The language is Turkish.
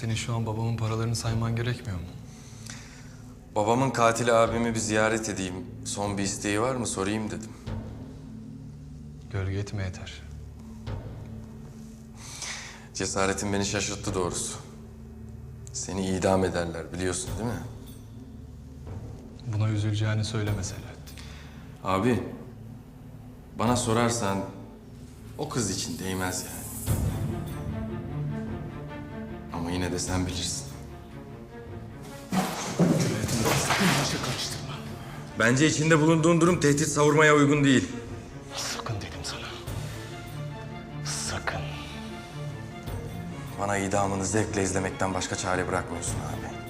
Senin şu an babamın paralarını sayman gerekmiyor mu? Babamın katili abimi bir ziyaret edeyim. Son bir isteği var mı sorayım dedim. Gölge etme yeter. Cesaretin beni şaşırttı doğrusu. Seni idam ederler biliyorsun değil mi? Buna üzüleceğini söyleme Selahattin. Abi, bana sorarsan o kız için değmez yani. Ama yine de sen bilirsin. Sakın başa karıştırma. Bence içinde bulunduğun durum tehdit savurmaya uygun değil. Sakın dedim sana. Sakın. Bana idamını zevkle izlemekten başka çare bırakmıyorsun abi.